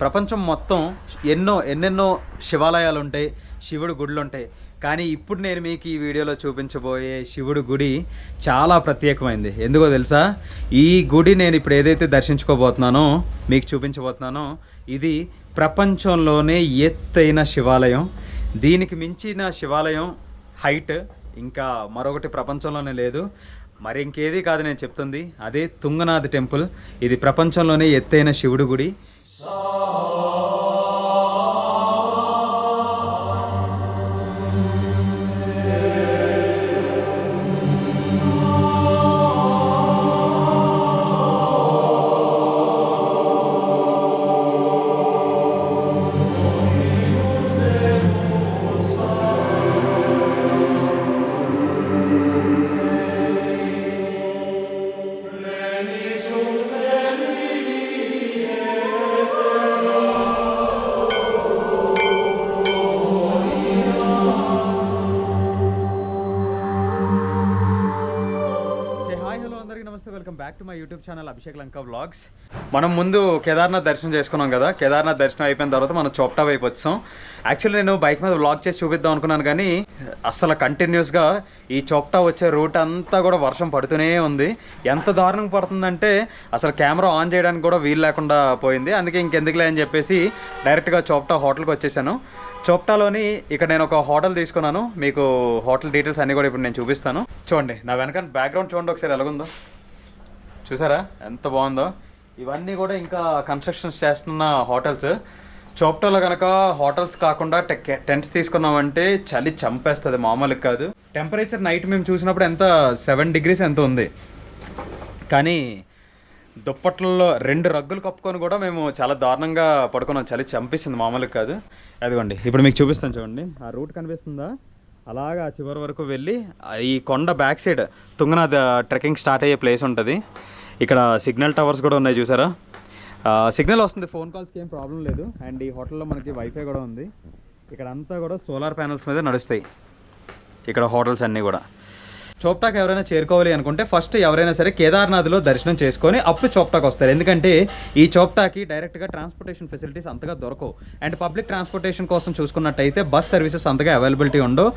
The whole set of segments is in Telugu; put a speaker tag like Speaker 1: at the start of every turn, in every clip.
Speaker 1: ప్రపంచం మొత్తం ఎన్నో ఎన్నెన్నో శివాలయాలు ఉంటాయి శివుడు గుడులు ఉంటాయి కానీ ఇప్పుడు నేను మీకు ఈ వీడియోలో చూపించబోయే శివుడు గుడి చాలా ప్రత్యేకమైంది. ఎందుకో తెలుసా? ఈ గుడి నేను ఇప్పుడు ఏదైతే దర్శించుకోబోతున్నానో మీకు చూపించబోతున్నానో ఇది ప్రపంచంలోనే ఎత్తైన శివాలయం. దీనికి మించిన శివాలయం హైట్ ఇంకా మరొకటి ప్రపంచంలోనే లేదు. మరి ఇంకేది కాదు నేను చెప్తుంది. అదే తుంగనాథ్ టెంపుల్. ఇది ప్రపంచంలోనే ఎత్తైన శివుడు గుడి. Saw. YouTube channel Abhishek Lanka vlogs మనం ముందు కేదార్నాథ్ దర్శనం చేసుకున్నాం కదా. కేదార్నాథ్ దర్శనం అయిపోయిన తర్వాత మనం చోప్టా వైపు వచ్చాం. యాక్చువల్లీ నేను బైక్ మీద వ్లాగ్ చేసి చూపిద్దాం అనుకున్నాను కానీ అసలు కంటిన్యూస్గా ఈ చోప్టా వచ్చే రూట్ అంతా కూడా వర్షం పడుతూనే ఉంది. ఎంత దారుణంగా పడుతుందంటే అసలు కెమెరా ఆన్ చేయడానికి కూడా వీలు లేకుండా పోయింది. అందుకే ఇంకెందుకులే అని చెప్పేసి డైరెక్ట్గా చోప్టా హోటల్కి వచ్చేసాను. చోప్టాలోని ఇక్కడ నేను ఒక హోటల్ తీసుకున్నాను. మీకు హోటల్ డీటెయిల్స్ అన్నీ కూడా ఇప్పుడు నేను చూపిస్తాను. చూడండి నా వెనక బ్యాక్గ్రౌండ్ చూడండి ఒకసారి ఎలాగుందో. చూసారా? ఎంత బాగుందో. ఇవన్నీ కూడా ఇంకా కన్స్ట్రక్షన్స్ చేస్తున్న హోటల్స్ చోప్టోలో కనుక హోటల్స్ కాకుండా టె- టెంట్స్ తీసుకున్నామంటే చలి చంపేస్తుంది మామూలుగా కాదు. టెంపరేచర్ నైట్ మేము చూసినప్పుడు ఎంత సెవెన్ డిగ్రీస్ ఎంత ఉంది. కానీ దుప్పట్లలో రెండు రగ్గులు కప్పుకొని కూడా మేము చాలా దారుణంగా పడుకున్నాం. చలి చంపేసింది మామూలుగా కాదు. అదిగోండి ఇప్పుడు మీకు చూపిస్తాను చూడండి. ఆ రూట్ కనిపిస్తుందా? అలాగా ఆ చివరి వరకు వెళ్ళి ఆ ఈ కొండ back side Tungnath trekking start అయ్యే ప్లేస్ ఉంటుంది. ఇక్కడ సిగ్నల్ టవర్స్ కూడా ఉన్నాయి చూసారా? సిగ్నల్ వస్తుంది ఫోన్ కాల్స్కి ఏం ప్రాబ్లం లేదు. అండ్ ఈ హోటల్లో మనకి వైఫై కూడా ఉంది. ఇక్కడ అంతా కూడా సోలార్ ప్యానల్స్ మీద నడుస్తాయి. ఇక్కడ హోటల్స్ అన్నీ కూడా. చోప్టాక్ ఎవరైనా చేరుకోవాలి అనుకుంటే ఫస్ట్ ఎవరైనా సరే కేదార్నాథ్లో దర్శనం చేసుకొని అప్పుడు చోప్టాక్ వస్తారు. ఎందుకంటే ఈ చోప్టాకి డైరెక్ట్గా ట్రాన్స్పోర్టేషన్ ఫెసిలిటీస్ అంతగా దొరకవు. అండ్ పబ్లిక్ ట్రాన్స్పోర్టేషన్ కోసం చూసుకున్నట్టయితే బస్ సర్వీసెస్ అంతగా అవైలబిలిటీ ఉండవు.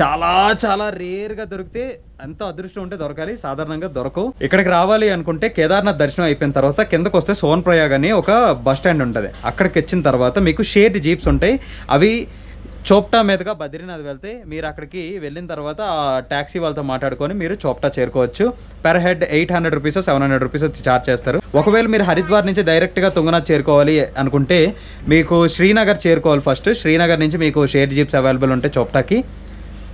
Speaker 1: చాలా చాలా రేర్గా దొరికితే ఎంత అదృష్టం ఉంటే దొరకాలి. సాధారణంగా దొరకవు. ఇక్కడికి రావాలి అనుకుంటే కేదార్నాథ్ దర్శనం అయిపోయిన తర్వాత కిందకు వస్తే సోన్ ప్రయాగ్ అని ఒక బస్ స్టాండ్ ఉంటుంది. అక్కడికి వచ్చిన తర్వాత మీకు షేర్డ్ జీప్స్ ఉంటాయి. అవి చోప్టా మీదుగా బద్రీనాథ్ వెళ్తే మీరు అక్కడికి వెళ్ళిన తర్వాత ఆ ట్యాక్సీ వాళ్ళతో మాట్లాడుకొని మీరు చోప్టా చేరుకోవచ్చు. Per head eight hundred rupees seven hundred rupees charge చేస్తారు. ఒకవేళ మీరు హరిద్వార్ నుంచి డైరెక్ట్గా తుంగనాథ్ చేరుకోవాలి అనుకుంటే మీకు శ్రీనగర్ చేరుకోవాలి ఫస్ట్ శ్రీనగర్ నుంచి మీకు షేర్ జీప్స్ అవైలబుల్ ఉంటాయి చోప్టాకి.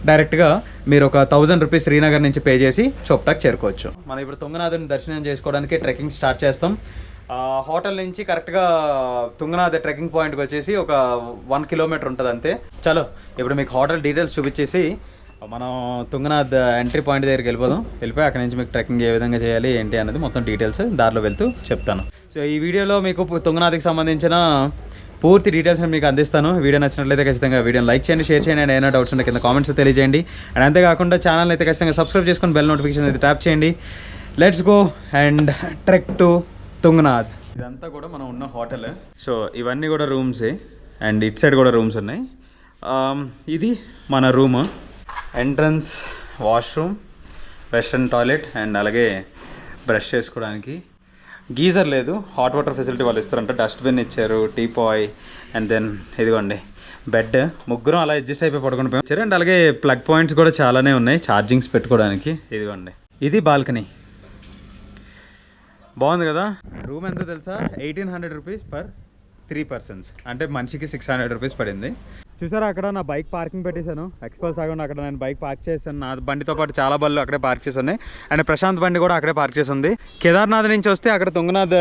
Speaker 1: డైరెక్ట్గా మీరు ఒక థౌజండ్ రూపీస్ శ్రీనగర్ నుంచి పే చేసి చోప్టాకి చేరుకోవచ్చు. మనం ఇప్పుడు తుంగనాథుని దర్శనం చేసుకోవడానికి ట్రెక్కింగ్ స్టార్ట్ చేస్తాం. హోటల్ నుంచి కరెక్ట్గా తుంగనాథ ట్రెక్కింగ్ పాయింట్కి వచ్చేసి ఒక వన్ కిలోమీటర్ ఉంటుంది అంతే. చలో ఇప్పుడు మీకు హోటల్ డీటెయిల్స్ చూపించేసి మనం తుంగనాథ్ ఎంట్రీ పాయింట్ దగ్గరికి వెళ్ళిపోదాం. వెళ్ళిపోయి అక్కడ నుంచి మీకు ట్రెక్కింగ్ ఏ విధంగా చేయాలి ఏంటి అనేది మొత్తం డీటెయిల్స్ దారిలో వెళ్తూ చెప్తాను. సో ఈ వీడియోలో మీకు తుంగనాథ్కి సంబంధించిన పూర్తి డీటెయిల్స్ మీకు అందిస్తాను. వీడియో నచ్చినట్లయితే ఖచ్చితంగా వీడియోని లైక్ చేయండి షేర్ చేయండి అండ్ ఏమైనా డౌట్స్ ఉంటే కింద కామెంట్స్ తెలియజేయండి. అండ్ అంతేకాకుండా ఛానల్ అయితే ఖచ్చితంగా సబ్స్క్రైబ్ చేసుకొని బెల్ నోటిఫికేషన్ అయితే ట్యాప్ చేయండి. Let's go and trek to Tungnath. ఇదంతా కూడా మనం ఉన్న హోటల్. సో ఇవన్నీ కూడా రూమ్సే. అండ్ ఇట్ సైడ్ కూడా రూమ్స్ ఉన్నాయి. ఇది మన room. Entrance washroom western toilet and అలాగే బ్రష్ చేసుకోవడానికి. గీజర్ లేదు. హాట్ వాటర్ ఫెసిలిటీ వాళ్ళు ఇస్తారంట. డస్ట్బిన్ ఇచ్చారు టీ పాయ్ అండ్ దెన్ ఇదిగోండి బెడ్. ముగ్గురం అలా అడ్జస్ట్ అయిపోయి పడుకుని పోయాం అండ్ అలాగే ప్లగ్ పాయింట్స్ కూడా చాలానే ఉన్నాయి. ఛార్జింగ్స్ పెట్టుకోవడానికి. ఇదిగోండి. ఇది బాల్కనీ. బాగుంది కదా? రూమ్ ఎంత తెలుసా? Eighteen hundred rupees per three persons. అంటే మనిషికి సిక్స్ హండ్రెడ్ రూపీస్ పడింది. చూసారా అక్కడ నా బైక్ పార్కింగ్ పెట్టేశాను. ఎక్స్పల్స్ ఆగండి అక్కడ నేను బైక్ పార్క్ చేశాను. నా బండితో పాటు చాలా బళ్ళు అక్కడే పార్క్ చేసి ఉన్నాయి. అండ్ ప్రశాంత్ బండి కూడా అక్కడే పార్క్ చేసి ఉంది. కేదార్నాథ్ నుంచి వస్తే అక్కడ తుంగనాథ్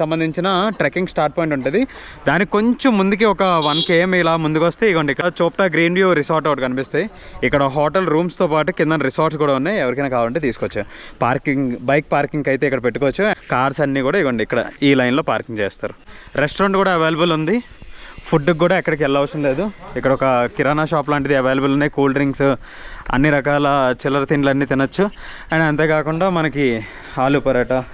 Speaker 1: సంబంధించిన ట్రెక్కింగ్ స్టార్ట్ పాయింట్ ఉంటుంది. దానికి కొంచెం ముందుకి ఒక వన్ కేఎం ఇలా ముందుకు వస్తే ఇగోండి ఇక్కడ చోప్టా గ్రీన్ వ్యూ రిసార్ట్ ఒకటి కనిపిస్తాయి. ఇక్కడ హోటల్ రూమ్స్తో పాటు కింద రిసార్ట్స్ కూడా ఉన్నాయి. ఎవరికైనా కావాలంటే తీసుకోవచ్చు. పార్కింగ్ బైక్ పార్కింగ్ అయితే ఇక్కడ పెట్టుకోవచ్చు. కార్స్ అన్నీ కూడా ఇవ్వండి ఇక్కడ ఈ లైన్లో పార్కింగ్ చేస్తారు. రెస్టారెంట్ కూడా అవైలబుల్ ఉంది. ఫుడ్కి కూడా ఎక్కడికి వెళ్ళవసరం లేదు. ఇక్కడ ఒక కిరాణా షాప్ లాంటిది అవైలబుల్ ఉన్నాయి. కూల్ డ్రింక్స్ అన్ని రకాల చిల్లర తిండ్లు అన్నీ తినొచ్చు. అండ్ అంతేకాకుండా మనకి ఆలు పరోటా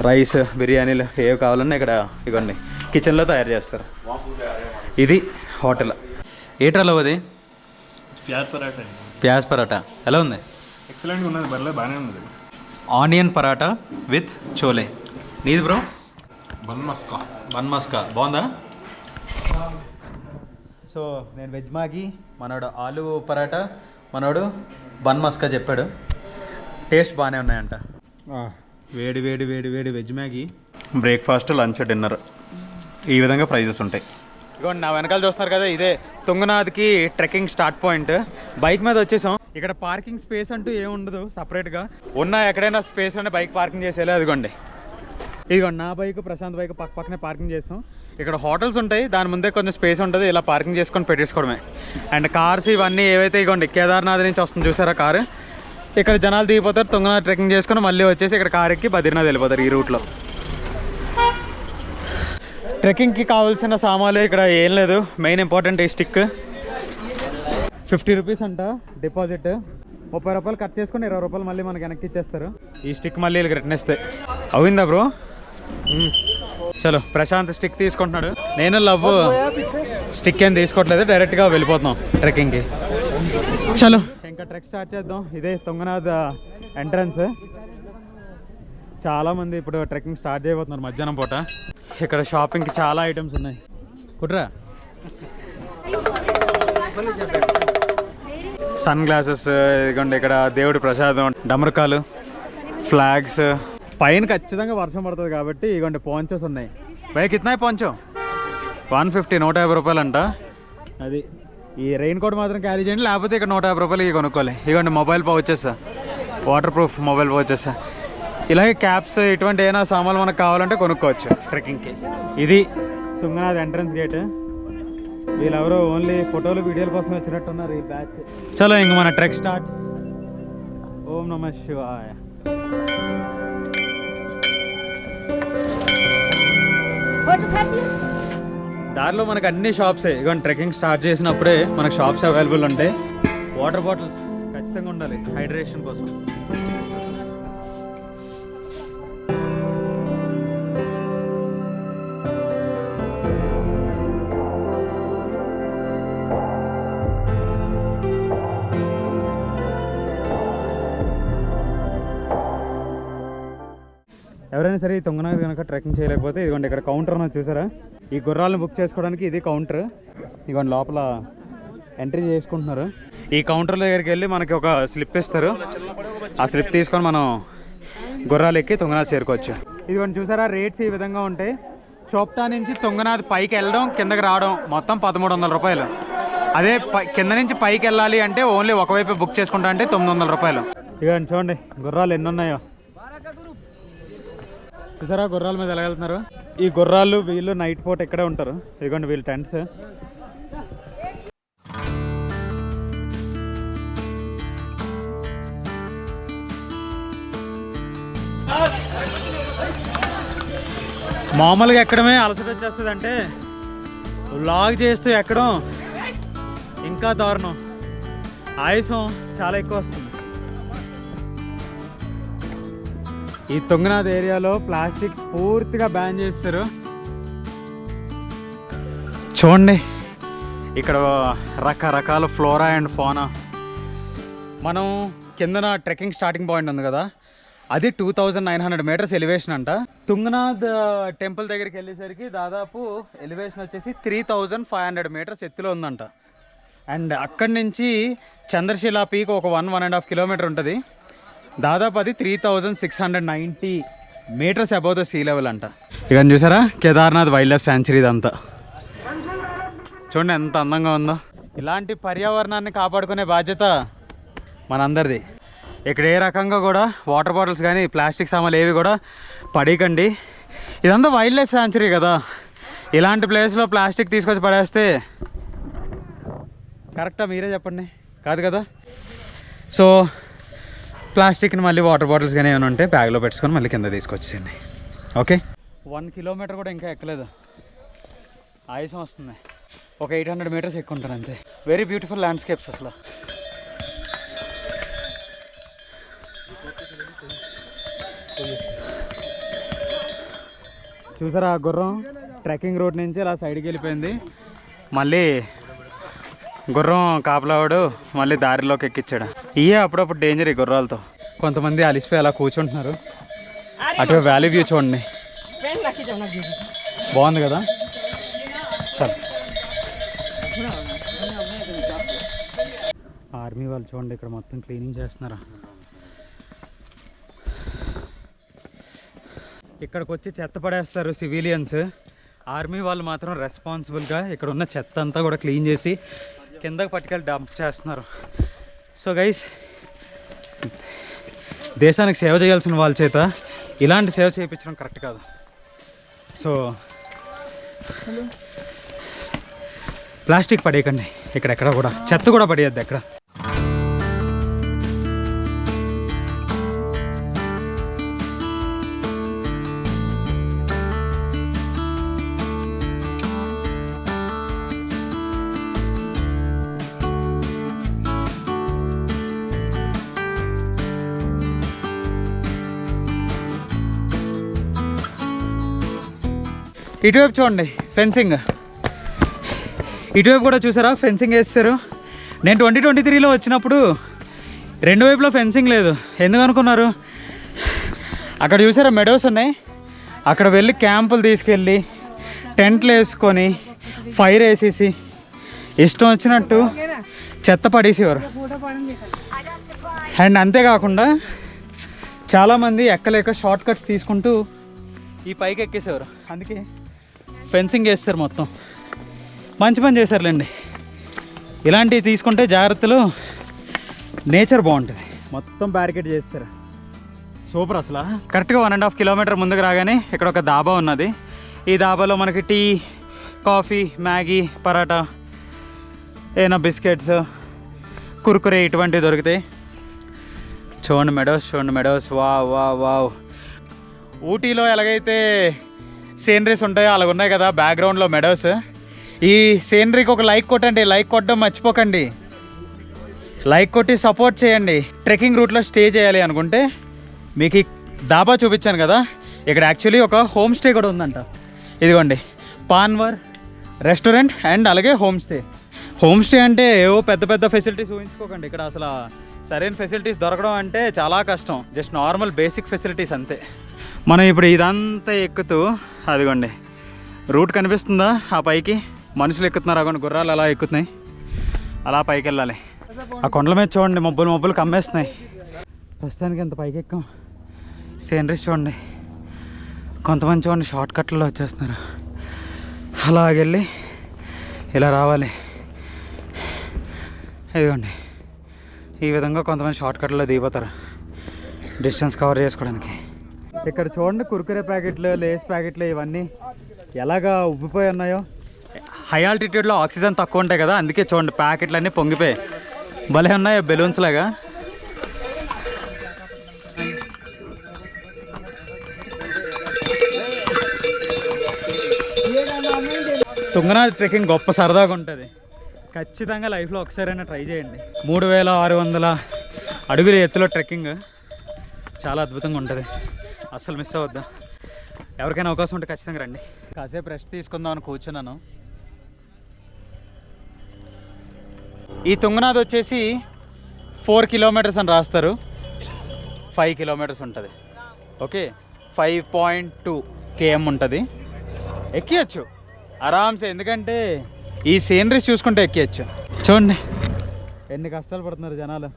Speaker 1: రైస్ బిర్యానీలు ఏవి కావాలన్నా ఇక్కడ ఇవ్వండి కిచెన్లో తయారు చేస్తారు. ఇది హోటల్. ఏట్రాలో అది?
Speaker 2: ప్యాజ్ పరాటా
Speaker 1: ప్యాజ్ పరాటా. ఎలా ఉంది?
Speaker 2: ఎక్సలెంట్గా ఉన్నది. బర్లే బాగానే ఉన్నది.
Speaker 1: Onion paratha with chole. నీది bro?
Speaker 2: Bun maska.
Speaker 1: Bun maska. బాగుందా? సో నేను వెజ్ మాగి. మనోడు ఆలు పరాటా మనోడు బన్ మస్కా చెప్పాడు. టేస్ట్ బాగానే ఉన్నాయంట. వేడి వేడి వేడి వేడి veg Maggi breakfast lunch dinner. ఈ విధంగా ప్రైజెస్ ఉంటాయి. ఇదిగోండి నా వెనకాల చూస్తున్నారు కదా ఇదే తుంగనాథ్కి ట్రెక్కింగ్ స్టార్ట్ పాయింట్. బైక్ మీద వచ్చేసాం. ఇక్కడ పార్కింగ్ స్పేస్ అంటూ ఏమి ఉండదు సపరేట్గా ఉన్న ఎక్కడైనా స్పేస్ ఉంటే బైక్ పార్కింగ్ చేసేలా అదిగోండి ఇదిగోండి నా బైక్ ప్రశాంత్ బైక్ పక్క పక్కనే పార్కింగ్ చేస్తాం ఇక్కడ హోటల్స్ ఉంటాయి దాని ముందే కొంచెం స్పేస్ ఉంటుంది ఇలా పార్కింగ్ చేసుకొని పెట్టేసుకోవడమే. అండ్ కార్స్ ఇవన్నీ ఏవైతే ఇగోండి కేదార్నాథ్ నుంచి వస్తుంది చూసారా కారు? ఇక్కడ జనాలు దిగిపోతారు తుంగనాథ్ ట్రెక్కింగ్ చేసుకొని మళ్ళీ వచ్చేసి ఇక్కడ కార్ ఎక్కి బద్రీనాథ్ వెళ్ళిపోతారు ఈ రూట్లో. ట్రెక్కింగ్కి కావాల్సిన సామాన్లు ఇక్కడ ఏం లేదు. మెయిన్ ఇంపార్టెంట్ ఈ స్టిక్. ఫిఫ్టీ రూపీస్ అంట డిపాజిట్. ముప్పై రూపాయలు కట్ చేసుకొని ఇరవై రూపాయలు మళ్ళీ మనకి వెనక్కి ఇచ్చేస్తారు. ఈ స్టిక్ మళ్ళీ వీళ్ళకి రిటర్న్ ఇస్తే. అవుందా బ్రో? చలో ప్రశాంత్ స్టిక్ తీసుకుంటున్నాడు. నేను లవ్ స్టిక్ ఏం తీసుకోవట్లేదు డైరెక్ట్గా వెళ్ళిపోతున్నాం ట్రెక్కింగ్కి. చలో. ఇంకా ట్రెక్ స్టార్ట్ చేద్దాం. ఇదే తుంగనాథ్ ఎంట్రన్స్. చాలా మంది ఇప్పుడు ట్రెక్కింగ్ స్టార్ట్ చేయబోతున్నారు మధ్యాహ్నం పూట. ఇక్కడ షాపింగ్కి చాలా ఐటమ్స్ ఉన్నాయి. కుట్రా? సన్ గ్లాసెస్ ఇదిగోండి ఇక్కడ దేవుడి ప్రసాదం డమరకాలు ఫ్లాగ్స్ పైన ఖచ్చితంగా వర్షం పడుతుంది కాబట్టి ఇదిగోండి పోంచోస్ ఉన్నాయి. బైక్ ఇతనాయి పోంచో వన్ ఫిఫ్టీ నూట యాభై రూపాయలు అంట అది. ఈ రెయిన్ కోట్ మాత్రం క్యారీ చేయండి లేకపోతే ఇక్కడ నూట యాభై రూపాయలు ఇవి కొనుక్కోవాలి. ఇదిగోండి mobile pouches waterproof mobile pouches ఇలాగే క్యాప్స్ ఇటువంటి ఏమైనా సామాన్లు మనకు కావాలంటే కొనుక్కోవచ్చు. ట్రెక్కింగ్కి ఇది. తుంగనాథ్ ఎంట్రన్స్ గేట్ వీళ్ళెవరో ఓన్లీ ఫోటోలు వీడియోల కోసం వచ్చినట్టున్నారు ఈ బ్యాచ్ చలో ఇంక మన ట్రెక్ స్టార్ట్ ఓం నమ శివాయ. దారిలో మనకు అన్ని షాప్సే ఇక ట్రెక్కింగ్ స్టార్ట్ చేసినప్పుడే మనకు షాప్స్ అవైలబుల్ ఉంటాయి వాటర్ బాటిల్స్ ఖచ్చితంగా ఉండాలి హైడ్రేషన్ కోసం. ఎవరైనా సరే ఈ తొంగనాథ్ కనుక ట్రెక్కింగ్ చేయలేకపోతే ఇదిగోండి ఇక్కడ కౌంటర్ ఉన్నది చూసారా? ఈ గుర్రాలను బుక్ చేసుకోవడానికి ఇది కౌంటర్ ఇదిగోండి లోపల ఎంట్రీ చేసుకుంటున్నారు. ఈ కౌంటర్ దగ్గరికి వెళ్ళి మనకి ఒక స్లిప్ ఇస్తారు. ఆ స్లిప్ తీసుకొని మనం గుర్రాలు ఎక్కి తొంగనాథ్ చేరుకోవచ్చు. ఇదిగోండి చూసారా రేట్స్ ఈ విధంగా ఉంటాయి. చోప్టా నుంచి తొంగనాథ్ పైకి వెళ్ళడం కిందకి రావడం మొత్తం పదమూడు వందల రూపాయలు. అదే పై కింద నుంచి పైకి వెళ్ళాలి అంటే ఓన్లీ ఒకవైపు బుక్ చేసుకుంటా అంటే తొమ్మిది వందల రూపాయలు. ఇదిగోండి చూడండి గుర్రాలు ఎన్ని ఉన్నాయో. చూసారా గుర్రాల మీద ఎలా వెళ్తున్నారు? ఈ గుర్రాలు వీళ్ళు నైట్ పూట ఇక్కడే ఉంటారు. ఇదిగోండి వీళ్ళు టెంట్స్ మామూలుగా ఎక్కడమే అలసట వచ్చేస్తుంది అంటే లాగ్ చేస్తూ ఎక్కడం ఇంకా దారుణం. ఆయుసం చాలా ఎక్కువ వస్తుంది. ఈ తుంగనాథ్ ఏరియాలో ప్లాస్టిక్ పూర్తిగా బ్యాన్ చేస్తారు. చూడండి ఇక్కడ రకరకాల ఫ్లోరా అండ్ ఫోనా. మనం కిందన ట్రెక్కింగ్ స్టార్టింగ్ పాయింట్ ఉంది కదా అది two thousand nine hundred meters elevation అంట. తుంగనాథ్ టెంపుల్ దగ్గరికి వెళ్ళేసరికి దాదాపు ఎలివేషన్ వచ్చేసి three thousand five hundred meters ఎత్తులో ఉందంట. అండ్ అక్కడి నుంచి చంద్రశిలా పీక్ ఒక one one and half kilometer ఉంటుంది. దాదాపు అది three thousand six hundred ninety meters above the sea level అంట. ఇక చూసారా? కేదార్నాథ్ వైల్డ్ లైఫ్ శాంచురీ ఇదంతా. చూడండి ఎంత అందంగా ఉందో. ఇలాంటి పర్యావరణాన్ని కాపాడుకునే బాధ్యత మనందరిది. ఇక్కడ ఏ రకంగా కూడా వాటర్ బాటిల్స్ కానీ ప్లాస్టిక్ సామాన్లు ఏవి కూడా పడేయకండి ఇదంతా వైల్డ్ లైఫ్ శాంచురీ కదా. ఇలాంటి ప్లేస్లో ప్లాస్టిక్ తీసుకొచ్చి పడేస్తే కరెక్టా మీరే చెప్పండి. కాదు కదా? సో ప్లాస్టిక్ని మళ్ళీ వాటర్ బాటిల్స్ కానీ ఏమైనా ఉంటే బ్యాగ్లో పెట్టుకొని మళ్ళీ కింద తీసుకొచ్చేయండి ఓకే? వన్ కిలోమీటర్ కూడా ఇంకా ఎక్కలేదు. ఆయుసం వస్తుంది. ఒక ఎయిట్ హండ్రెడ్ మీటర్స్ ఎక్కువ ఉంటాను అంతే. వెరీ బ్యూటిఫుల్ ల్యాండ్స్కేప్స్ అసలు. చూసారా ఆ గుర్రం? ట్రెక్కింగ్ రూట్ నుంచి ఇలా సైడ్కి వెళ్ళిపోయింది. మళ్ళీ గుర్రం కాపలావాడు మళ్ళీ దారిలోకి ఎక్కించాడు ఇయే అప్పుడప్పుడు డేంజర్ ఈ గుర్రాలతో. కొంతమంది అలిసిపోయి అలా కూర్చుంటున్నారు. అటు వ్యాలీ వ్యూ చూడండి. బాగుంది కదా? చల్. ఆర్మీ వాళ్ళు చూడండి ఇక్కడ మొత్తం క్లీనింగ్ చేస్తున్నారా? ఇక్కడికి వచ్చి చెత్త పడేస్తారు సివిలియన్స్ ఆర్మీ వాళ్ళు మాత్రం రెస్పాన్సిబుల్గా ఇక్కడ ఉన్న చెత్త అంతా కూడా క్లీన్ చేసి కిందకి పట్టుకెళ్ళి డంప్ చేస్తున్నారు. సో గైస్ దేశానికి సేవ చేయాల్సిన వాళ్ళ చేత ఇలాంటి సేవ చేయించడం కరెక్ట్ కాదు. సో ప్లాస్టిక్ పడేయకండి. ఇక్కడెక్కడ కూడా చెత్త కూడా పడేయద్దు ఎక్కడ. ఇటువైపు చూడండి ఫెన్సింగ్ ఇటువైపు కూడా చూసారా? ఫెన్సింగ్ వేస్తారు. నేను ట్వంటీ ట్వంటీ త్రీలో వచ్చినప్పుడు రెండు వైపులో ఫెన్సింగ్ లేదు. ఎందుకు అనుకున్నారు? అక్కడ చూసారా మెడోస్ ఉన్నాయి. అక్కడ వెళ్ళి క్యాంపులు తీసుకెళ్ళి టెంట్లు వేసుకొని ఫైర్ వేసేసి ఇష్టం వచ్చినట్టు చెత్త పడేసేవారు. అండ్ అంతేకాకుండా చాలామంది ఎక్కలేక షార్ట్ కట్స్ తీసుకుంటూ ఈ పైకి ఎక్కేసేవారు. అందుకే ఫెన్సింగ్ వేస్తారు మొత్తం. మంచి పని చేశారులేండి. ఇలాంటివి తీసుకుంటే జాగ్రత్తలు నేచర్ బాగుంటుంది. మొత్తం బ్యారికేడ్ చేస్తారు. సూపర్ అసలు. కరెక్ట్గా వన్ అండ్ హాఫ్ కిలోమీటర్ ముందుకు రాగానే ఇక్కడ ఒక దాబా ఉన్నది. ఈ దాబాలో మనకి టీ కాఫీ మ్యాగీ పరాటా ఏమైనా బిస్కెట్స్ కుర్కురే ఇటువంటివి దొరుకుతాయి. చూడండి మెడోస్ చూడండి మెడోస్. వా వా వావ్. ఊటీలో ఎలాగైతే సీనరీస్ ఉంటాయో అలాగ ఉన్నాయి కదా బ్యాక్గ్రౌండ్లో మెడోస్ ఈ సీనరీకి ఒక లైక్ కొట్టండి లైక్ కొట్టడం మర్చిపోకండి. లైక్ కొట్టి సపోర్ట్ చేయండి. ట్రెక్కింగ్ రూట్లో స్టే చేయాలి అనుకుంటే మీకు ఈ దాబా చూపించాను కదా ఇక్కడ యాక్చువల్లీ ఒక హోమ్ స్టే కూడా ఉందంట. ఇదిగోండి పాన్వర్ రెస్టారెంట్ అండ్ అలాగే హోమ్ స్టే హోమ్ స్టే అంటే ఏవో పెద్ద పెద్ద ఫెసిలిటీస్ ఊహించుకోకండి. ఇక్కడ అసలు సరైన ఫెసిలిటీస్ దొరకడం అంటే చాలా కష్టం. జస్ట్ నార్మల్ బేసిక్ ఫెసిలిటీస్ అంతే. మనం ఇప్పుడు ఇదంతా ఎక్కుతూ అదిగోండి. రూట్ కనిపిస్తుందా ఆ పైకి? మనుషులు ఎక్కుతున్నారు అగోండి గుర్రాలు అలా ఎక్కుతున్నాయి. అలా పైకి వెళ్ళాలి ఆ కొండల మీద చూడండి మబ్బులు మబ్బులు కమ్మేస్తున్నాయి. ప్రస్తుతానికి ఎంత పైకి ఎక్కాం. సీనరీస్ చూడండి. కొంతమంది చూడండి షార్ట్ కట్లో వచ్చేస్తున్నారు. అలాగెళ్ళి ఇలా రావాలి. ఇదిగోండి. ఈ విధంగా కొంతమంది షార్ట్ కట్లో దిగిపోతారు. డిస్టెన్స్ కవర్ చేసుకోవడానికి. ఇక్కడ చూడండి కుర్కురే ప్యాకెట్లు లేస్ ప్యాకెట్లు ఇవన్నీ. ఎలాగా ఉబ్బిపోయి ఉన్నాయో. హై ఆల్టిట్యూడ్లో ఆక్సిజన్ తక్కువ ఉంటాయి కదా అందుకే చూడండి ప్యాకెట్లు అన్నీ పొంగిపోయాయి. భలే ఉన్నాయి బెలూన్స్ లాగా. తుంగనాథ్ ట్రెక్కింగ్ గొప్ప సరదాగా ఉంటుంది. ఖచ్చితంగా లైఫ్లో ఒకసారైనా ట్రై చేయండి. మూడు వేల ఆరు వందల అడుగుల ఎత్తులో ట్రెక్కింగ్. చాలా అద్భుతంగా ఉంటుంది. అస్సలు మిస్ అవ్వద్దా. ఎవరికైనా అవకాశం ఉంటే ఖచ్చితంగా రండి. కాసేపు రెస్ట్ తీసుకుందామని కూర్చున్నాను. ఈ తుంగనాథ్ వచ్చేసి ఫోర్ కిలోమీటర్స్ అని రాస్తారు. ఫైవ్ కిలోమీటర్స్ ఉంటుంది. Okay five point two KM ఉంటుంది. ఎక్కియచ్చు. ఆరామ్సే ఎందుకంటే ఈ సీనరీస్ చూసుకుంటే ఎక్కియచ్చు. చూడండి. ఎన్ని కష్టాలు పడుతున్నారు జనాలు.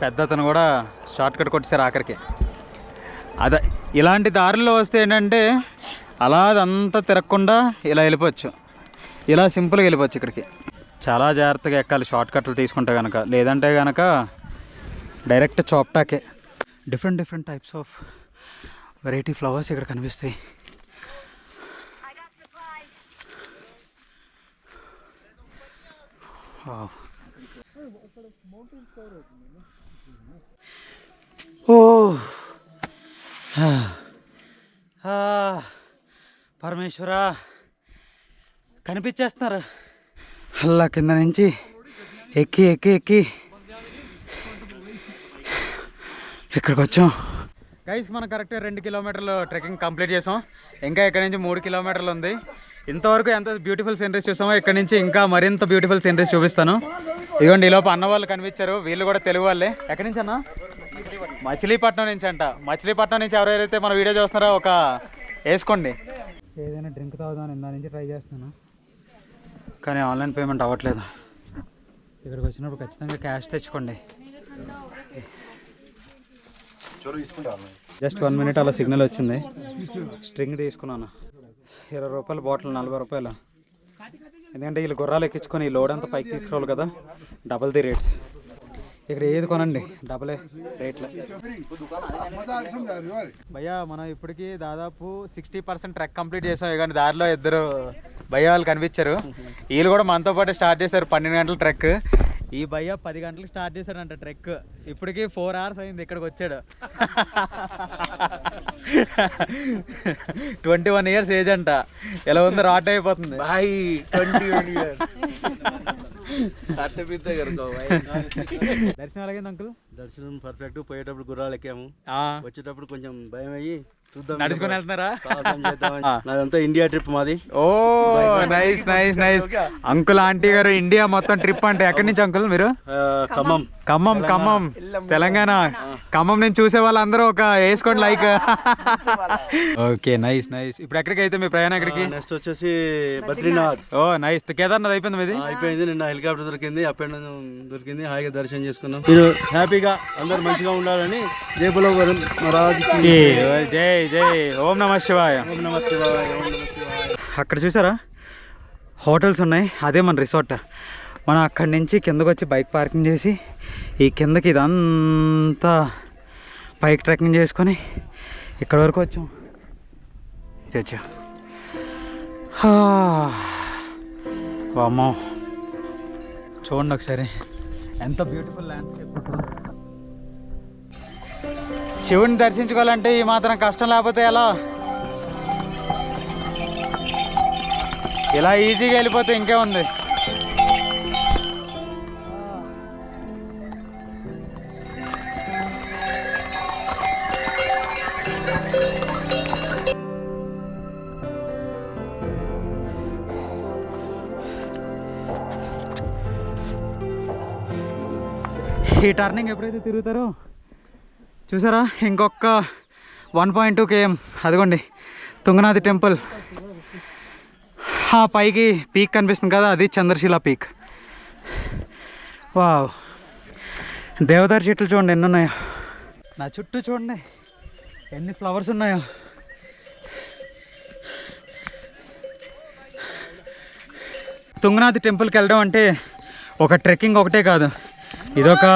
Speaker 1: పెద్ద అతను కూడా షార్ట్ కట్ కొట్టేశారు ఆఖరికి. అదే ఇలాంటి దారిలో వస్తే ఏంటంటే అలా అదంతా తిరగకుండా ఇలా వెళ్ళిపోవచ్చు. ఇలా సింపుల్గా వెళ్ళిపోవచ్చు ఇక్కడికి. చాలా జాగ్రత్తగా ఎక్కాలి షార్ట్ కట్లు తీసుకుంటే కనుక లేదంటే కనుక direct చోప్టాకే different different types of variety flowers ఇక్కడ కనిపిస్తాయి. Wow. పరమేశ్వరా కనిపించేస్తున్నారు. అల్లా కింద నుంచి ఎక్కి ఎక్కి ఎక్కి. ఇక్కడికి వచ్చాం. గైస్ మనం కరెక్ట్ రెండు కిలోమీటర్లు ట్రెక్కింగ్ కంప్లీట్ చేసాం. ఇంకా ఇక్కడ నుంచి మూడు కిలోమీటర్లు ఉంది. ఇంతవరకు ఎంత బ్యూటిఫుల్ సీనరీస్ చూసామో ఇక్కడ నుంచి ఇంకా మరింత బ్యూటిఫుల్ సీనరీస్ చూపిస్తాను. ఇదిగోండి ఈ లోపు అన్న వాళ్ళు కనిపించారు. వీళ్ళు కూడా తెలుగు వాళ్ళే. ఎక్కడి నుంచి అన్న? మచిలీపట్నం నుంచి అంట. మచిలీపట్నం నుంచి ఎవరైతే మన వీడియో చూస్తున్నారో ఒక వేసుకోండి. ఏదైనా డ్రింక్ తాగుదాం ఇందా నుంచి ట్రై చేస్తున్నాను? కానీ ఆన్లైన్ పేమెంట్ అవ్వట్లేదు. ఇక్కడికి వచ్చినప్పుడు ఖచ్చితంగా క్యాష్ తెచ్చుకోండి. జస్ట్ వన్ మినిట్ అలా సిగ్నల్ వచ్చింది. స్ట్రింగ్ తీసుకున్నాను. ఇరవై రూపాయల బాటిల్ నలభై రూపాయలు. ఎందుకంటే వీళ్ళు గుర్రాలు ఎక్కించుకొని ఈ లోడ్ అంతా పైకి తీసుకురావాలి కదా. డబల్ ది రేట్స్ ఇక్కడ ఏది కొనండి? డబలే. రేట్లు. భయ్యా మనం ఇప్పటికి దాదాపు సిక్స్టీ పర్సెంట్ ట్రెక్ కంప్లీట్ చేసాం. కానీ దారిలో ఇద్దరు భయ్య వాళ్ళు కనిపించారు. వీళ్ళు కూడా మనతో పాటు స్టార్ట్ చేశారు పన్నెండు గంటల ట్రెక్. ఈ భయ్య పది గంటలకు స్టార్ట్ చేశాడంట ట్రెక్. ఇప్పటికి ఫోర్ అవర్స్ అయింది ఇక్కడికి వచ్చాడు. ట్వంటీ వన్ ఇయర్స్ ఏజ్ అంట. ఎలా ఉంది రాట్ అయిపోతుంది.
Speaker 2: బాయ్ ట్వంటీ
Speaker 1: దర్శనం అలాగైంది అంకుల్?
Speaker 3: దర్శనం పర్ఫెక్ట్ పోయేటప్పుడు గుర్రాలు ఎక్కాము. వచ్చేటప్పుడు కొంచెం భయం అయ్యి
Speaker 1: నడుచుకొని వెళ్తున్నారా.
Speaker 3: నాదంతా ఇండియా ట్రిప్ మాది.
Speaker 1: ఓ nice nice nice. Uncle aunty గారు ఇండియా మొత్తం ట్రిప్ అంటే ఎక్కడి నుంచి అంకుల్ మీరు?
Speaker 3: ఖమ్మం.
Speaker 1: ఖమ్మం ఖమ్మం. తెలంగాణ. ఖమ్మం నుంచి చూసే వాళ్ళందరూ ఒక వేసుకోండి లైక్. Okay nice nice. ఇప్పుడు ఎక్కడికి అయితే మీ ప్రయాణం ఎక్కడికి?
Speaker 3: నెక్స్ట్ వచ్చేసి బద్రీనాథ్.
Speaker 1: ఓ నైస్. కేదార్నాథ్ అయిపోయింది మీది?
Speaker 3: అయిపోయింది. నిన్న హెలికాప్టర్ దొరికింది. అప్ అండ్ డౌన్ దొరికింది. హాయిగా దర్శనం చేసుకున్నాం. మీరు హ్యాపీగా అందరు మంచిగా ఉండాలని రాజుకి
Speaker 1: జై జై ఓం నమ శివాయ.
Speaker 3: ఓం నమః శివాయ.
Speaker 1: అక్కడ చూసారా? హోటల్స్ ఉన్నాయి అదే మన రిసార్ట్. మనం అక్కడి నుంచి కిందకు వచ్చి బైక్ పార్కింగ్ చేసి ఈ కిందకి ఇదంతా బైక్ ట్రెక్కింగ్ చేసుకొని ఇక్కడ వరకు వచ్చాం. చచ్చా. వామ్మో. చూడండి ఒకసారి ఎంత బ్యూటిఫుల్ ల్యాండ్స్కేప్ శివుని దర్శించుకోవాలంటే ఈ మాత్రం కష్టం లేకపోతే ఎలా? ఇలా ఈజీగా వెళ్ళిపోతే ఇంకే ఉంది. ఈ టర్నింగ్ ఎప్పుడైతే తిరుగుతారో చూసారా? ఇంకొక వన్ పాయింట్ టూ కేఎం. అదిగోండి తుంగనాథి టెంపుల్. ఆ పైకి పీక్ కనిపిస్తుంది కదా అది చంద్రశిల పీక్. వావ్. దేవదారి చెట్లు చూడండి ఎన్ని ఉన్నాయో నా చుట్టూ చూడండి ఎన్ని ఫ్లవర్స్ ఉన్నాయో. తుంగనాథి టెంపుల్కి వెళ్ళడం అంటే ఒక ట్రెక్కింగ్ ఒకటే కాదు ఇదొక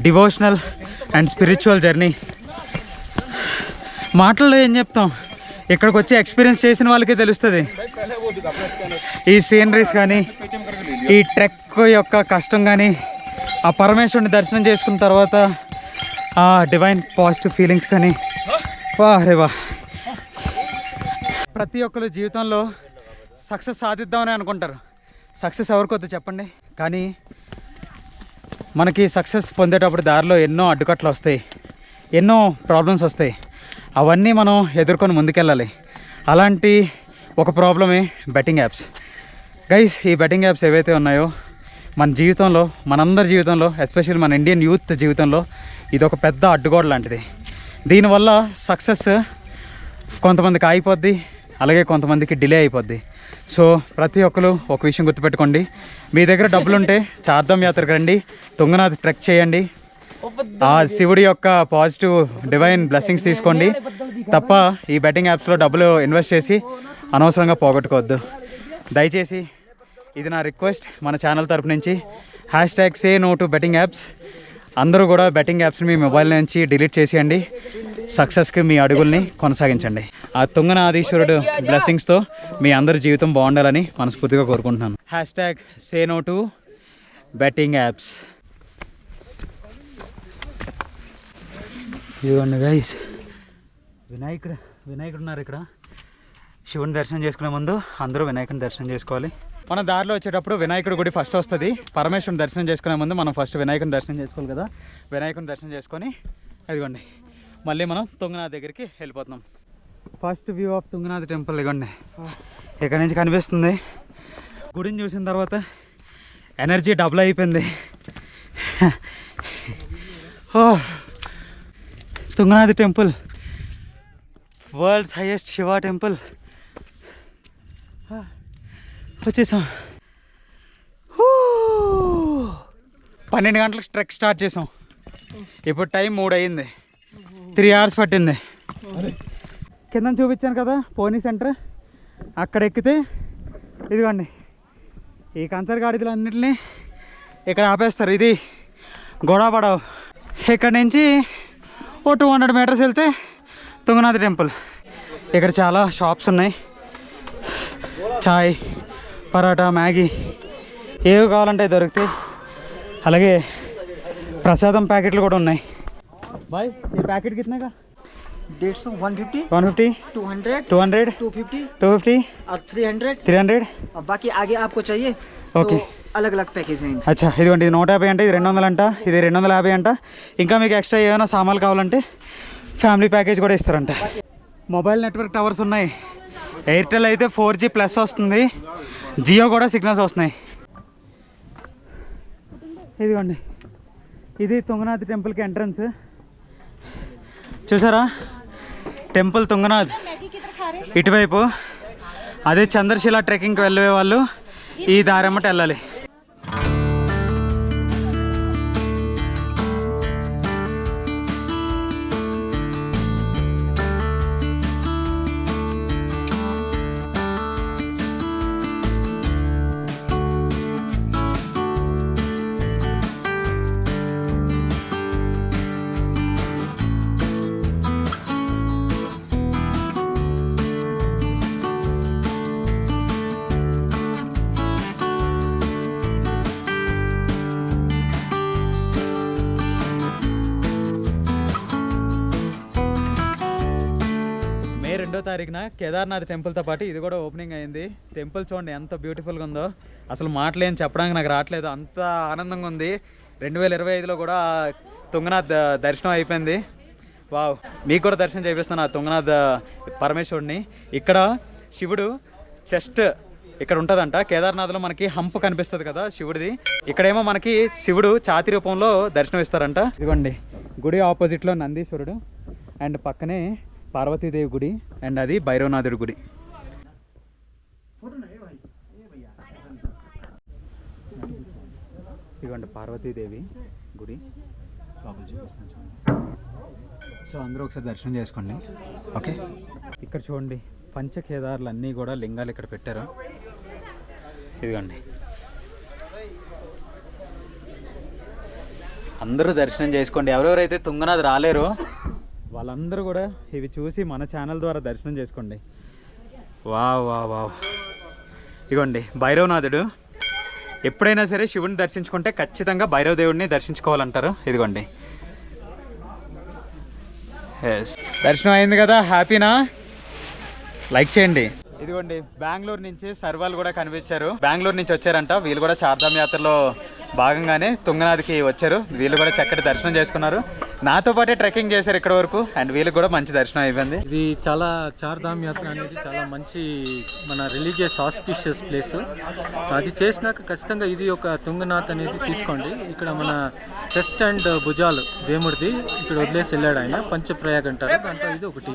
Speaker 1: డివోషనల్ అండ్ స్పిరిచువల్ జర్నీ. మాటల్లో ఏం చెప్తాం? ఇక్కడికి వచ్చి ఎక్స్పీరియన్స్ చేసిన వాళ్ళకే తెలుస్తుంది. ఈ సీనరీస్ కానీ ఈ ట్రెక్ యొక్క కష్టం కానీ ఆ పరమేశ్వరుని దర్శనం చేసుకున్న తర్వాత ఆ డివైన్ పాజిటివ్ ఫీలింగ్స్ కానీ వా రే వా. ప్రతి ఒక్కరు జీవితంలో సక్సెస్ సాధిద్దామని అనుకుంటారు. సక్సెస్ ఎవరికొద్దు చెప్పండి. కానీ మనకి సక్సెస్ పొందేటప్పుడు దారిలో ఎన్నో అడ్డుకట్లు వస్తాయి ఎన్నో ప్రాబ్లమ్స్ వస్తాయి. అవన్నీ మనం ఎదుర్కొని ముందుకెళ్ళాలి. అలాంటి ఒక ప్రాబ్లమే బెట్టింగ్ యాప్స్ గైస్ ఈ బెట్టింగ్ యాప్స్ ఏవైతే ఉన్నాయో మన జీవితంలో మనందరి జీవితంలో ఎస్పెషల్లీ మన ఇండియన్ యూత్ జీవితంలో ఇది ఒక పెద్ద అడ్డుగోడ లాంటిది. దీనివల్ల సక్సెస్ కొంతమందికి ఆగిపోద్ది అలాగే కొంతమందికి డిలే అయిపోద్ది. సో ప్రతి ఒక్కరు ఒక విషయం గుర్తుపెట్టుకోండి. మీ దగ్గర డబ్బులు ఉంటే చార్ధామ్ యాత్రకు రండి. తుంగనాథ్ ట్రెక్ చేయండి. ఆ శివుడి యొక్క పాజిటివ్ డివైన్ బ్లెస్సింగ్స్ తీసుకోండి. తప్ప ఈ బెట్టింగ్ యాప్స్లో డబ్బులు ఇన్వెస్ట్ చేసి అనవసరంగా పోగొట్టుకోవద్దు. దయచేసి ఇది నా రిక్వెస్ట్ మన ఛానల్ తరపు నుంచి. Hashtag say no to betting apps. అందరూ కూడా బెట్టింగ్ యాప్స్ని మీ మొబైల్ నుంచి డిలీట్ చేసేయండి. సక్సెస్కి మీ అడుగుల్ని కొనసాగించండి. ఆ తుంగనాధీశ్వరుడు బ్లెస్సింగ్స్తో మీ అందరి జీవితం బాగుండాలని మనస్ఫూర్తిగా కోరుకుంటున్నాను. Hashtag say no to betting apps ఇదిగోండి గైస్ వినాయకుడు వినాయకుడు ఉన్నారు ఇక్కడ. శివుని దర్శనం చేసుకునే ముందు అందరూ వినాయకుని దర్శనం చేసుకోవాలి. మన దారిలో వచ్చేటప్పుడు వినాయకుడి గుడి ఫస్ట్ వస్తుంది. పరమేశ్వరుని దర్శనం చేసుకునే ముందు మనం ఫస్ట్ వినాయకుని దర్శనం చేసుకోవాలి కదా. వినాయకుని దర్శనం చేసుకొని అదిగోండి మళ్ళీ మనం తుంగనాథ్ దగ్గరికి వెళ్ళిపోతున్నాం. First view of Tungnath temple ఇగోండి ఇక్కడ నుంచి కనిపిస్తుంది. గుడిని చూసిన తర్వాత ఎనర్జీ డబుల్ అయిపోయింది. ఓ Tungnath temple world's highest Shiva temple వచ్చేసాం. హూ. పన్నెండు గంటలకు ట్రెక్ స్టార్ట్ చేసాం. ఇప్పుడు టైం మూడు అయింది త్రీ అవర్స్ పట్టింది. కింద చూపించాను కదా పోనీ సెంటర్. అక్కడ ఎక్కితే ఇదిగోండి. ఈ కంచర్ గాడిదలు అన్నిటిని ఇక్కడ ఆపేస్తారు. ఇది గొడవపడవు ఇక్కడ నుంచి ఓ టూ హండ్రెడ్ మీటర్స్ వెళ్తే తుంగనాథ్ టెంపుల్. ఇక్కడ చాలా షాప్స్ ఉన్నాయి. చాయ్. పరోటా మ్యాగీ ఏవి కావాలంటే దొరుకుతాయి అలాగే ప్రసాదం ప్యాకెట్లు కూడా ఉన్నాయి బాయ్ ఈ ప్యాకెట్ కితనేగా
Speaker 4: डेढ़ सौ one fifty
Speaker 1: one fifty
Speaker 4: two hundred
Speaker 1: two hundred
Speaker 4: two fifty
Speaker 1: two fifty
Speaker 4: और थ्री हंड्रेड
Speaker 1: త్రీ హండ్రెడ్
Speaker 4: और बाकी आगे आपको चाहिए
Speaker 1: ओके।
Speaker 4: अलग अलग पैकेज हैं इनके।
Speaker 1: అచ్చా ఇదిగోండి ఇది నూట యాభై అంటే ఇది రెండు వందలు అంట ఇది రెండు వందల యాభై అంట ఇంకా మీకు ఎక్స్ట్రా ఏమైనా సామాన్లు కావాలంటే ఫ్యామిలీ ప్యాకేజ్ కూడా ఇస్తారంట మొబైల్ నెట్వర్క్ టవర్స్ ఉన్నాయి ఎయిర్టెల్ అయితే ఫోర్ జీ ప్లస్ వస్తుంది జియో కూడా సిగ్నల్స్ వస్తున్నాయి. ఇదిగోండి. ఇది తుంగనాథ్ టెంపుల్కి ఎంట్రన్స్. చూసారా? టెంపుల్ తుంగనాథ్. ఇటువైపు. అదే చంద్రశిల ట్రెక్కింగ్కి వెళ్ళే వాళ్ళు ఈ దారమ్మట వెళ్ళాలి. తారీఖున కేదార్నాథ్ టెంపుల్తో పాటు ఇది కూడా ఓపెనింగ్ అయింది. టెంపుల్ చూడండి ఎంత బ్యూటిఫుల్గా ఉందో. అసలు మాటలేం చెప్పడానికి నాకు రావట్లేదు. అంత ఆనందంగా ఉంది. రెండు వేల ఇరవై ఐదులో కూడా తుంగనాథ్ దర్శనం అయిపోయింది. వావ్. మీకు కూడా దర్శనం చేపిస్తాను ఆ తుంగనాథ్ పరమేశ్వరుడిని ఇక్కడ శివుడు చెస్ట్ ఇక్కడ ఉంటుందంట. కేదార్నాథ్లో మనకి హంప్ కనిపిస్తుంది కదా శివుడిది. ఇక్కడేమో మనకి శివుడు ఛాతి రూపంలో దర్శనం ఇస్తారంట ఇదిగోండి గుడి ఆపోజిట్లో నందీశ్వరుడు. అండ్ పక్కనే పార్వతీదేవి గుడి అండ్ అది భైరవనాథుడి గుడి. ఇదిగోండి పార్వతీదేవి గుడి. సో అందరూ ఒకసారి దర్శనం చేసుకోండి. ఓకే? ఇక్కడ చూడండి పంచకేదార్లు అన్నీ కూడా లింగాలు ఇక్కడ పెట్టారు. ఇదిగోండి. అందరూ దర్శనం చేసుకోండి. ఎవరెవరైతే తుంగనాథ్ రాలేరో వాళ్ళందరూ కూడా ఇవి చూసి మన ఛానల్ ద్వారా దర్శనం చేసుకోండి. వావ్ వావ్ వా ఇగోండి భైరవనాథుడు. ఎప్పుడైనా సరే శివుని దర్శించుకుంటే ఖచ్చితంగా భైరవ దేవుడిని దర్శించుకోవాలంటారు. ఇదిగోండి. ఎస్ దర్శనం అయింది కదా హ్యాపీనా? లైక్ చేయండి. ఇదిగోండి బెంగళూరు నుంచి సర్వాలు కూడా కనిపించారు. బెంగళూరు నుంచి వచ్చారంట వీళ్ళు కూడా చార్ధామ్ యాత్రలో భాగంగానే తుంగనాథ్కి వచ్చారు. వీళ్ళు కూడా చక్కటి దర్శనం చేసుకున్నారు. నాతో పాటే ట్రెక్కింగ్ చేశారు ఇక్కడ వరకు. అండ్ వీళ్ళకి కూడా మంచి దర్శనం అయిపోయింది.
Speaker 5: ఇది చాలా చార్ధామ్ యాత్ర అనేది చాలా మంచి మన రిలీజియస్ ఆస్పిషియస్ ప్లేస్. సో అది చేసినాక ఖచ్చితంగా ఇది ఒక తుంగనాథ్ అనేది తీసుకోండి. ఇక్కడ మన చెస్ట్ అండ్ భుజాలు దేవుడిది ఇక్కడ వదిలేసి వెళ్ళాడు ఆయన పంచప్రయాగ్ అంటారు. దాంట్లో ఇది ఒకటి.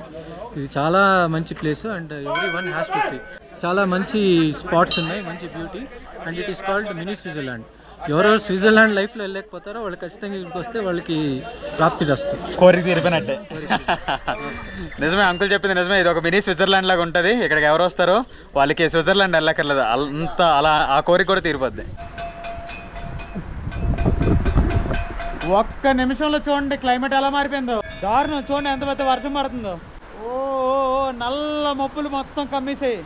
Speaker 5: ఇది చాలా మంచి place and every one has to see. చాలా మంచి స్పాట్స్ ఉన్నాయి మంచి beauty. And it is called mini Switzerland. ఎవరెవరు స్విట్జర్లాండ్ లైఫ్లో వెళ్ళలేకపోతారో వాళ్ళు ఖచ్చితంగా ఇక్కడికి వస్తే వాళ్ళకి ప్రాప్తి వస్తుంది
Speaker 1: కోరిక తీరిపోయినట్టే. నిజమే అంకుల్ చెప్పింది నిజమే. ఇది ఒక మినీ స్విట్జర్లాండ్ లాగా ఉంటుంది. ఇక్కడికి ఎవరు వస్తారో వాళ్ళకి స్విట్జర్లాండ్ వెళ్ళక్కర్లేదు. అంత అలా ఆ కోరిక కూడా తీరిపోద్ది. ఒక్క నిమిషంలో చూడండి క్లైమేట్ ఎలా మారిపోయిందో. దారుణం చూడండి ఎంత పెద్ద వర్షం పడుతుందో. ఓ నల్ల మబ్బులు మొత్తం కమ్మేసాయి.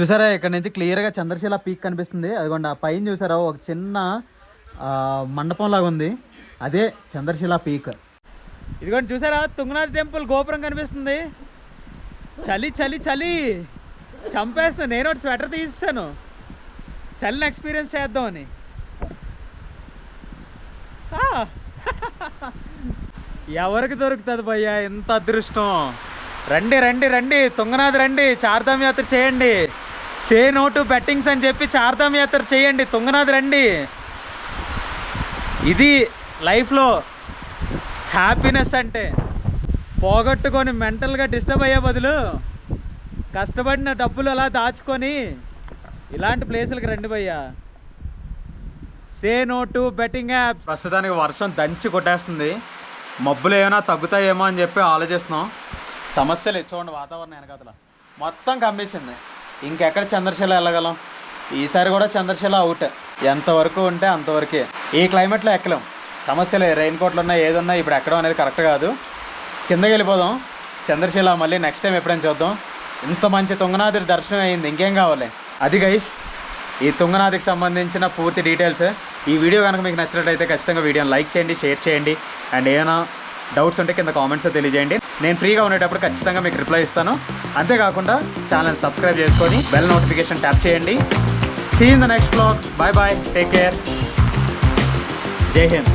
Speaker 1: చూసారా ఇక్కడ నుంచి క్లియర్గా చంద్రశిల పీక్ కనిపిస్తుంది. అదిగోండి ఆ పైన చూసారా ఒక చిన్న మండపం లాగా ఉంది. అదే చంద్రశిల పీక్. ఇదిగోండి చూసారా తుంగనాథ్ టెంపుల్ గోపురం కనిపిస్తుంది. చలి చలి చలి. చంపేస్తుంది నేను ఒకటి స్వెటర్ తీసేసాను. చలిని ఎక్స్పీరియన్స్ చేద్దామని. ఎవరికి దొరుకుతుంది భయ్యా ఎంత అదృష్టం? రండి రండి రండి. తుంగనాథ్ రండి చార్ధామ్ యాత్ర చేయండి. సే నో టు బెట్టింగ్స్ అని చెప్పి చార్ధామ్ యాత్ర చేయండి తుంగనాథ్ రండి. ఇది లైఫ్లో హ్యాపీనెస్ అంటే. పోగొట్టుకొని మెంటల్గా డిస్టర్బ్ అయ్యే బదులు కష్టపడిన డబ్బులు అలా దాచుకొని ఇలాంటి ప్లేసులకి రండి భయ్యా. Say no to betting app ప్రస్తుతానికి వర్షం దంచి కొట్టేస్తుంది. మబ్బులు ఏమైనా తగ్గుతాయేమో అని చెప్పి ఆలోచిస్తున్నాం. సమస్యలు చూడండి వాతావరణం వెనకాతల. మొత్తం కమ్మేసింది. ఇంకెక్కడ చంద్రశిల వెళ్ళగలం? ఈసారి కూడా చంద్రశిల అవుట్. ఎంతవరకు ఉంటే అంతవరకే. ఈ క్లైమేట్లో ఎక్కలేం. సమస్యలే రెయిన్ కోట్లు ఉన్నా ఏదున్నా ఇప్పుడు ఎక్కడం అనేది కరెక్ట్ కాదు. కిందకి వెళ్ళిపోదాం. చంద్రశిల మళ్ళీ నెక్స్ట్ టైం ఎప్పుడైనా చూద్దాం. ఇంత మంచి తుంగనాథుడి దర్శనం అయింది ఇంకేం కావాలి? అది గైస్ ఈ తుంగనాథికి సంబంధించిన పూర్తి డీటెయిల్స్ ఈ వీడియో కనుక మీకు నచ్చినట్లయితే ఖచ్చితంగా వీడియోని లైక్ చేయండి షేర్ చేయండి. అండ్ ఏమైనా డౌట్స్ ఉంటే కింద కామెంట్స్ తెలియజేయండి. నేను ఫ్రీగా ఉండేటప్పుడు ఖచ్చితంగా మీకు రిప్లై ఇస్తాను. అంతేకాకుండా ఛానల్ సబ్స్క్రైబ్ చేసుకొని బెల్ నోటిఫికేషన్ ట్యాప్ చేయండి. See in the next vlog bye bye take care జై హింద్